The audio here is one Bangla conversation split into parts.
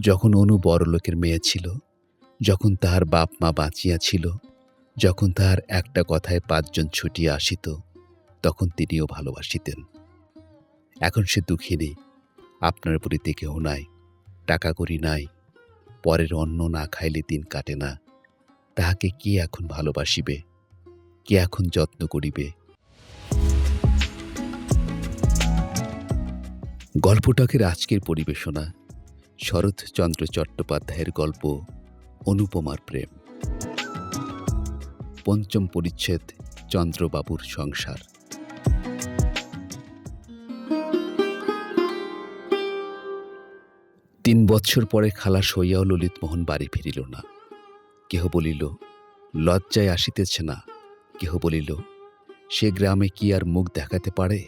যখন অনু বড়লোকের মেয়ে ছিল, যখন তাহার বাপ মা বাঁচিয়া ছিল, যখন তাহার একটা কথায় পাঁচজন ছুটিয়া আসিত, তখন তিনিও ভালোবাসিতেন। এখন সে দুঃখিনী আপনার বাড়িতে কেহ নাই, টাকা করি নাই, পরের অন্ন না খাইলে দিন কাটে না, তাহাকে কি এখন ভালোবাসিবে, কে এখন যত্ন করিবে? গল্পটাকের আজকের পরিবেশনা শরৎচন্দ্র চট্টোপাধ্যায়ের গল্প, অনুপমার প্রেম। পঞ্চম পরিচ্ছেদ, চন্দ্রবাবুর সংসার। তিন বৎসর পরে খালাস হইয়াও ললিতমোহন বাড়ি ফিরিল না। কেহ বলিল, লজ্জায় আসিতেছে না। কেহ বলিল, সে গ্রামে কি আর মুখ দেখাতে পারে?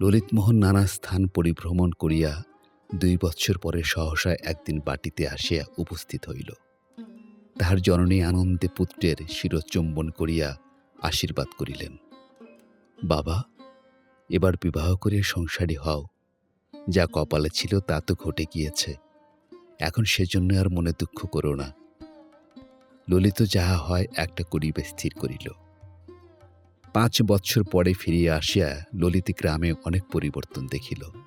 ললিতমোহন নানা স্থান পরিভ্রমণ করিয়া দুই বৎসর পরে সহসা একদিন বাটিতে আসিয়া উপস্থিত হইল। তাহার জননী আনন্দে পুত্রের শিরচুম্বন করিয়া আশীর্বাদ করিলেন। বাবা, এবার বিবাহ করে সংসারী হও। যা কপালে ছিল তা তো ঘটে গিয়েছে। এখন সেজন্য আর মনে দুঃখ করো না। ললিত যাহা হয়, একটা করিবে স্থির করিল। পাঁচ বৎসর পরে ফিরিয়া আসিয়া ললিত গ্রামে অনেক পরিবর্তন দেখিল।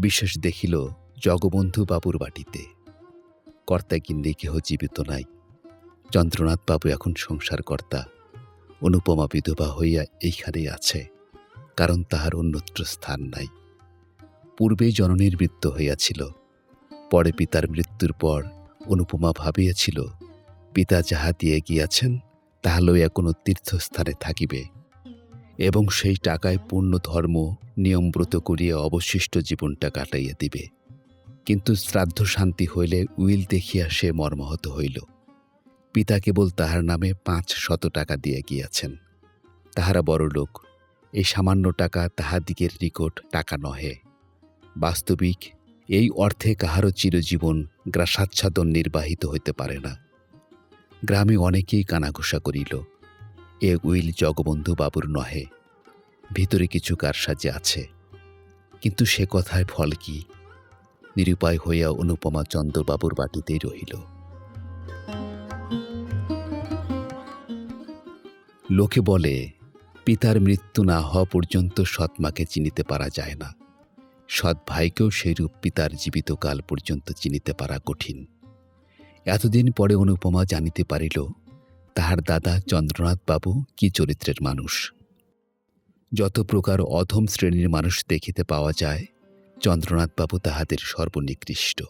বিশেষ দেখিল জগবন্ধু বাবুর বাটিতে। কর্তা গিন্নি কেহ জীবিত নাই। চন্দ্রনাথ বাবু এখন সংসার কর্তা অনুপমা বিধবা হইয়া এইখানেই আছে, কারণ তাহার অন্যত্র স্থান নাই। পূর্বেই জননীর মৃত্যু হইয়াছিল। পরে পিতার মৃত্যুর পর অনুপমা ভাবিয়াছিল, পিতা যাহা দিয়ে গিয়াছেন, তাহা লইয়া কোনো তীর্থস্থানে থাকিবে। এবং সেই টাকায় পূর্ণ ধর্ম নিয়মব্রত করিয়া অবশিষ্ট জীবনটা কাটাইয়া দিবে। কিন্তু শ্রাদ্ধ শান্তি হইলে উইল দেখিয়া সে মর্মাহত হইল। পিতা কেবল তাহার নামে পাঁচ শত টাকা দিয়া গিয়াছেন। তাহারা বড় লোক, এই সামান্য টাকা তাহাদিগের নিকট টাকা নহে। বাস্তবিক, এই অর্থে কাহারও চিরজীবন গ্রাসাচ্ছাদন নির্বাহিত হইতে পারে না। গ্রামে অনেকেই কানাঘুষা করিল, এ উইল জগবন্ধু বাবুর নহে। ভিতরে কিছু কারসাজে আছে। কিন্তু সে কথায় ফল কি? নিরুপায় হইয়া অনুপমা চন্দ্রবাবুর বাটিতেই রহিল। লোকে বলে, পিতার মৃত্যু না হওয়া পর্যন্ত সৎমাকে চিনিতে পারা যায় না। সৎ ভাইকেও সেইরূপ পিতার জীবিতকাল পর্যন্ত চিনিতে পারা কঠিন। এতদিন পরে অনুপমা জানিতে পারিল, তাহার দাদা চন্দ্রনাথ বাবু কি চরিত্রের মানুষ? যত প্রকার অধম শ্রেণির মানুষ দেখিতে পাওয়া যায়, চন্দ্রনাথবাবু তাহাদের সর্বনিকৃষ্ট।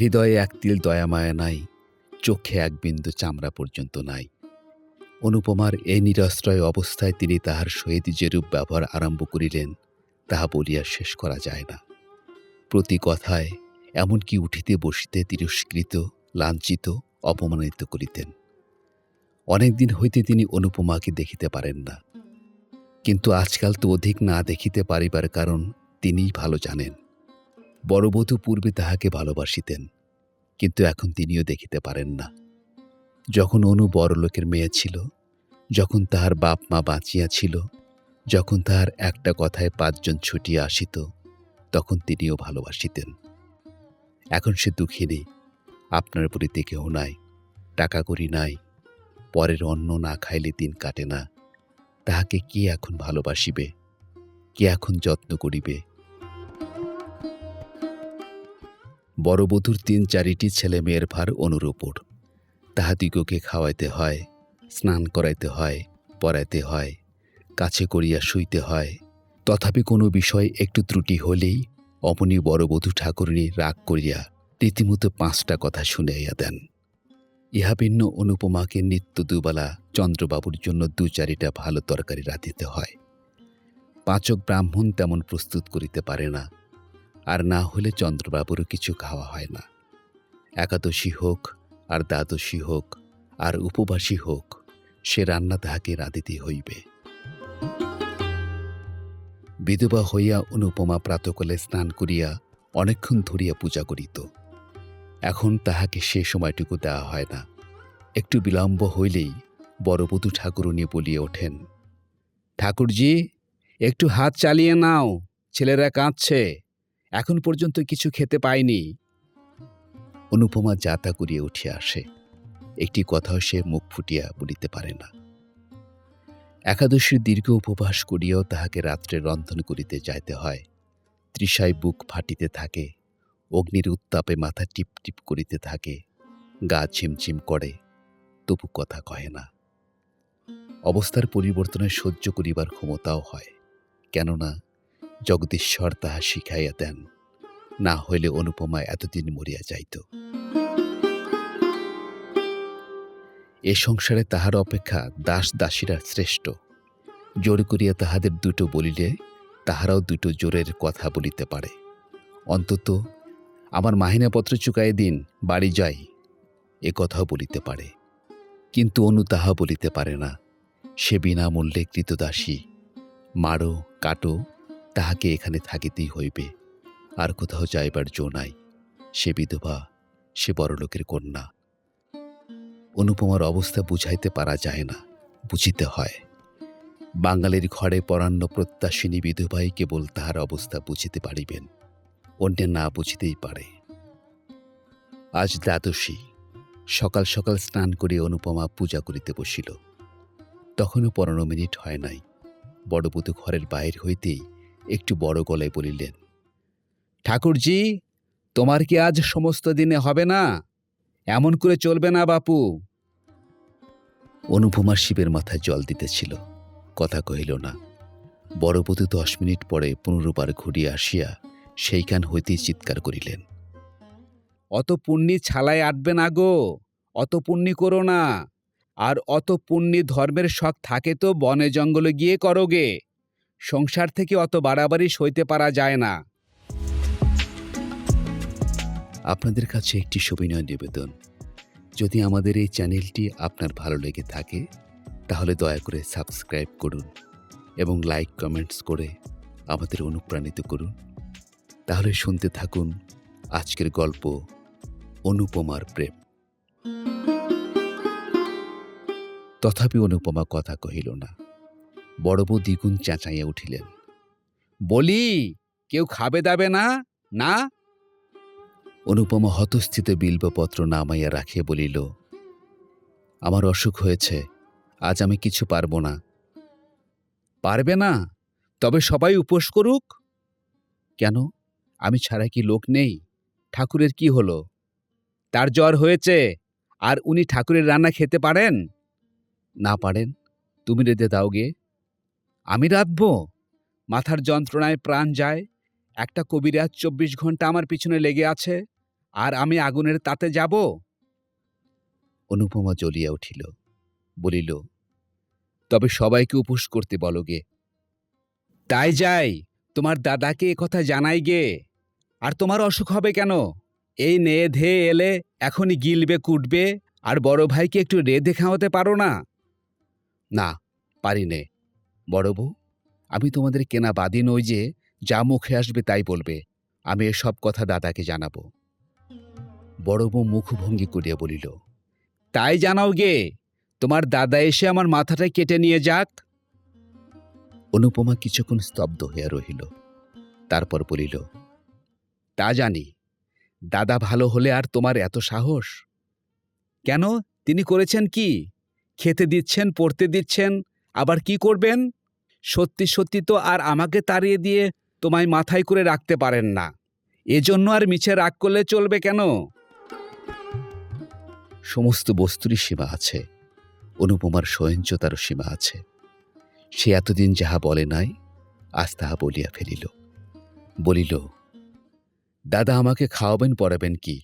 হৃদয়ে এক তিল দয়ামায়া নাই, চোখে এক বিন্দু চামড়া পর্যন্ত নাই। অনুপমার এই নিরাশ্রয় অবস্থায় তিনি তাহার সহিত যেরূপ ব্যবহার আরম্ভ করিলেন, তাহা বলিয়া শেষ করা যায় না। প্রতি কথায় এমনকি উঠিতে বসিতে তিরস্কৃত, লাঞ্ছিত, অপমানিত করিতেন। অনেকদিন হইতে তিনি অনুপমাকে দেখিতে পারেন না। কিন্তু আজকাল তো অধিক না দেখিতে পারিবার কারণ তিনিই ভালো জানেন। বড়বধূ পূর্বে তাহাকে ভালোবাসিতেন, কিন্তু এখন তিনিও দেখিতে পারেন না। যখন অনু বড়লোকের মেয়ে ছিল, যখন তাহার বাপ মা বাঁচিয়া ছিল, যখন তাহার একটা কথায় পাঁচজন ছুটিয়া আসিত, তখন তিনিও ভালোবাসিতেন। এখন সে দুঃখিনী আপনার বাড়িতে কেহ নাই, টাকা করি নাই, পরের অন্ন না খাইলে দিন কাটে না। তাহাকে কি এখন ভালোবাসিবে? কে এখন যত্ন করিবে? বড়বধূর তিন চারিটি ছেলে মেয়ের ভার অনুর উপর। তাহাদিগকে খাওয়াইতে হয়, স্নান করাইতে হয়, পড়াইতে হয়, কাছে করিয়া শুইতে হয়। তথাপি কোনো বিষয় একটু ত্রুটি হলেই অমনি বড়বধূ ঠাকুরনী রাগ করিয়া রীতিমতো পাঁচটা কথা শুনাইয়া দেন। ইহা ভিন্ন অনুপমাকে নিত্য দুবেলা চন্দ্রবাবুর জন্য দু চারিটা ভালো তরকারি রাঁধিতে হয়। পাচক ব্রাহ্মণ তেমন প্রস্তুত করিতে পারে না, আর না হলে চন্দ্রবাবুরও কিছু খাওয়া হয় না। একাদশী হোক, আর দ্বাদশী হোক, আর উপবাসী হোক, সে রান্না তাহাকে রাঁধিতে হইবে। বিধবা হইয়া অনুপমা প্রাতকালে স্নান করিয়া অনেকক্ষণ ধরিয়া পূজা করিত। এখন তাহাকে সে সময়টুকু দেওয়া হয় না। একটু বিলম্ব হইলেই বড়বধূ ঠাকুরুনি বলিয়া ওঠেন, ঠাকুরজি, একটু হাত চালিয়ে নাও, ছেলেরা কাঁদছে, এখন পর্যন্ত কিছু খেতে পায়নি অনুপমা যাতা করিয়া উঠিয়া আসে, একটি কথাও সে মুখ ফুটিয়া বলিতে পারে না। একাদশীর দীর্ঘ উপবাস করিয়াও তাহাকে রাত্রে রন্ধন করিতে যাইতে হয়, তৃষায় বুক ফাটিতে থাকে অগ্নির উত্তাপে মাথা টিপ টিপ করিতে থাকে, গা ঝিমঝিম করে, তবু কথা কহে না। অবস্থার পরিবর্তনে সহ্য করিবার ক্ষমতাও হয়, কেননা জগদীশ্বর তাহা শিখাইয়া দেন, না হইলে অনুপমা এতদিন মরিয়া যাইত। এ সংসারে তাহার অপেক্ষা দাস দাসীরা শ্রেষ্ঠ। জোর করিয়া তাহাদের দুটো বলিলে তাহারাও দুটো জোরের কথা বলিতে পারে। অন্তত আমার মাহিনা মাহিনাপত্র চুকাই দিন, বাড়ি যাই। এ কথাও বলিতে পারে। কিন্তু অনু তাহা বলিতে পারে না। সে বিনামূল্যে কৃতদাসী। মারো কাটো, তাহাকে এখানে থাকিতেই হইবে। আর কোথাও যাইবার জো নাই। সে বিধবা, সে বড়লোকের কন্যা। অনুপমার অবস্থা বুঝাইতে পারা যায় না, বুঝিতে হয়। বাঙালির ঘরে পরান্ন প্রত্যাশিনী বিধবাই কেবল তাহার অবস্থা বুঝিতে পারিবেন। অন্যের না বুঝিতেই পারে। আজ দ্বাদশী, সকাল সকাল স্নান করে অনুপমা পূজা করিতে বসিল। তখনও পনেরো মিনিট হয় নাই। বড়বধূ ঘরের বাইর হইতেই একটু বড় গলায় বলিলেন, ঠাকুরজি, তোমার কি আজ সমস্ত দিনে হবে না? এমন করে চলবে না বাপু। অনুপমার শিবের মাথায় জল দিতেছিল। কথা কহিল না। বড়বধূ দশ মিনিট পরে পুনরুবার ঘুরিয়া আসিয়া সেইখান হইতেই চিৎকার করিলেন। অত পুণ্যি ছালায় আটবে না গো, অত পুণ্যি করো না, আর অত পুণ্যি ধর্মের শখ থাকে তো বনে জঙ্গলে গিয়ে করোগে সংসার থেকে অত বাড়াবাড়ি সইতে পারা যায় না। আপনাদের কাছে একটি সবিনয় নিবেদন। যদি আমাদের এই চ্যানেলটি আপনার ভালো লেগে থাকে, তাহলে দয়া করে সাবস্ক্রাইব করুন এবং লাইক, কমেন্টস করে আমাদের অনুপ্রাণিত করুন। তাহলে শুনতে থাকুন আজকের গল্প অনুপমার প্রেম। তথাপি অনুপমা কথা কহিল না। বড় বউ দ্বিগুণ চেঁচাইয়া উঠিলেন। বলি, কেউ খাবে দাবে না না? অনুপমা হতস্থিত বিল্বপত্র নামাইয়া রাখিয়া বলিল, আমার অসুখ হয়েছে, আজ আমি কিছু পারব না। পারবে না, তবে সবাই উপোস করুক। কেন? আমি ছাড়া কি লোক নেই? ঠাকুরের কি হলো? তার জ্বর হয়েছে, আর উনি ঠাকুরের রান্না খেতে পারেন? না পারেন, তুমি রেঁধে দাও গে। আমি রাঁধব। মাথার যন্ত্রণায় প্রাণ যায়। একটা কবিরাজ চব্বিশ ঘণ্টা আমার পিছনে লেগে আছে, আর আমি আগুনের তাতে যাব। অনুপমা জ্বলিয়া উঠিল, বলিল, তবে সবাইকে উপোস করতে বলো গে। তাই যাই, তোমার দাদাকে কথা জানাই গে। আর তোমার অসুখ হবে কেন? এই নে, ধে, এলে, এখনই গিলবে, কুটবে, আর বড় ভাইকে একটু রেঁধে খাওয়াতে পারো না? না, পারি নে। বড় বউ, আমি তোমাদের কেনা বাদি নই যে যা মুখে আসবে তাই বলবে। আমি এসব কথা দাদাকে জানাব। বড় বউ মুখভঙ্গি করিয়া বলিল, তাই জানাও গে, তোমার দাদা এসে আমার মাথাটা কেটে নিয়ে যাক। অনুপমা কিছুক্ষণ স্তব্ধ হইয়া রহিল, তারপর বলিল তা জানি। দাদা ভালো হলে আর তোমার এত সাহস? কেন? তিনি করেছেন কি? খেতে দিচ্ছেন, পড়তে দিচ্ছেন, আবার কি করবেন? সত্যি সত্যি তো আর আমাকে তাড়িয়ে দিয়ে তোমায় মাথায় করে রাখতে পারেন না। এজন্য আর মিছে রাগ করলে চলবে কেন? সমস্ত বস্তুরই সীমা আছে। অনুপমার সহিঞ্চতারও সীমা আছে। সে এতদিন যাহা বলে নাই, আজ তাহা বলিয়া ফেলিল। বলিল দাদা আমাকে খাওয়াবেন, পড়াবেন কি?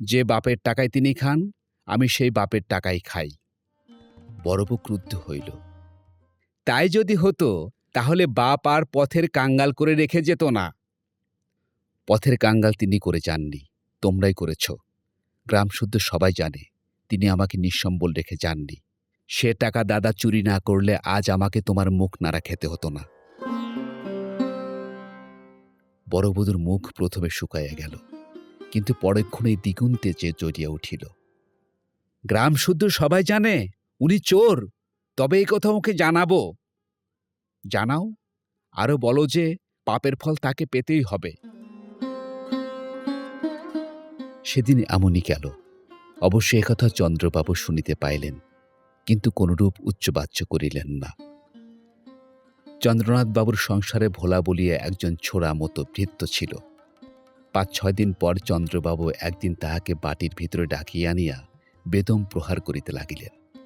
যে বাপের টাকায় তিনি খান, আমি সেই বাপের টাকাই খাই। বড়বু ক্রুদ্ধ হইল। তাই যদি হতো, তাহলে বাপ আর পথের কাঙ্গাল করে রেখে যেত না। পথের কাঙ্গাল তিনি করে যাননি, তোমরাই করেছ। গ্রাম শুদ্ধ সবাই জানে, তিনি আমাকে নিঃসম্বল রেখে যাননি। সে টাকা দাদা চুরি না করলে আজ আমাকে তোমার মুখ নাড়া খেতে হতো না। বড়বধূর মুখ প্রথমে শুকাইয়া গেল, কিন্তু পরক্ষণেই দ্বিগুণ তেজে জড়িয়া উঠিল। গ্রাম শুদ্ধ সবাই জানে, উনি চোর, তবে এই কথা ওকে জানাব। জানাও আরও বলো যে পাপের ফল তাকে পেতেই হবে। সেদিন এমনই গেল, অবশ্য একথা চন্দ্রবাবু শুনিতে পাইলেন, কিন্তু কোনরূপ উচ্চবাচ্য করিলেন না। চন্দ্রনাথবাবুর সংসারে ভোলা বলিয়া একজন ছোড়া মতো ভৃত্য ছিল। পাঁচ ছয় দিন পর চন্দ্রবাবু একদিন তাহাকে বাটির ভিতরে ডাকিয়া আনিয়া বেদম প্রহার করিতে লাগিলেন।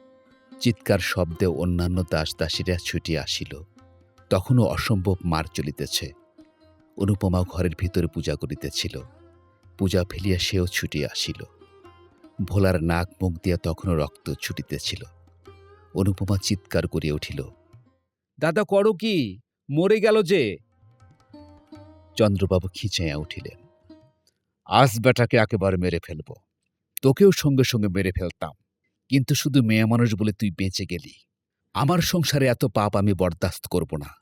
চিৎকার শব্দে অন্যান্য দাস দাসীরা ছুটিয়া আসিল। তখনও অসম্ভব মার চলিতেছে। অনুপমা ঘরের ভিতরে পূজা করিতেছিল। পূজা ফেলিয়া সেও ছুটিয়া আসিল। ভোলার নাক মুখ দিয়া তখনও রক্ত ছুটিতেছিল। অনুপমা চিৎকার করিয়া উঠিল। দাদা করো কি? মরে গেল যে। চন্দ্রবাবু খিঁচাইয়া উঠিলেন। আজ বেটাকে একেবারে মেরে ফেলব। তোকেও সঙ্গে সঙ্গে মেরে ফেলতাম। কিন্তু শুধু মেয়ে মানুষ বলে তুই বেঁচে গেলি। আমার সংসারে এত পাপ আমি বরদাস্ত করব না।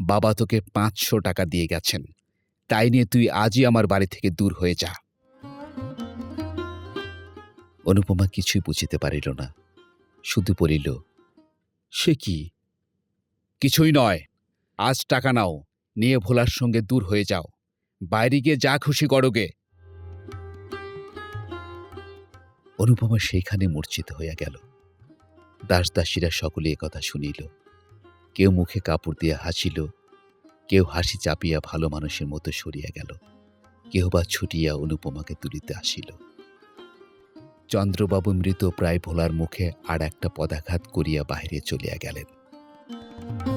বাবা তোকে পাঁচশো টাকা দিয়ে গেছেন। তাই নিয়ে তুই আজই আমার বাড়ি থেকে দূর হয়ে যা। অনুপমা কিছুই বুঝিতে পারিল না। শুধু বলিল, সে কি? কিছুই নয়। আজ টাকা নাও, নিয়ে ভোলার সঙ্গে দূর হয়ে যাও। বাইরে গিয়ে যা খুশি করোগে অনুপমা সেইখানে মূর্ছিত হইয়া গেল। দাস দাসীরা সকলে কথা শুনিল। কেউ মুখে কাপড় দিয়া হাসিল, কেউ হাসি চাপিয়া ভালো মানুষের মতো সরিয়া গেল। কেহ বা ছুটিয়া অনুপমাকে তুলিতে আসিল। চন্দ্রবাবু মৃত প্রায় ভোলার মুখে আর একটা পদাঘাত করিয়া বাহিরে চলিয়া গেলেন। Música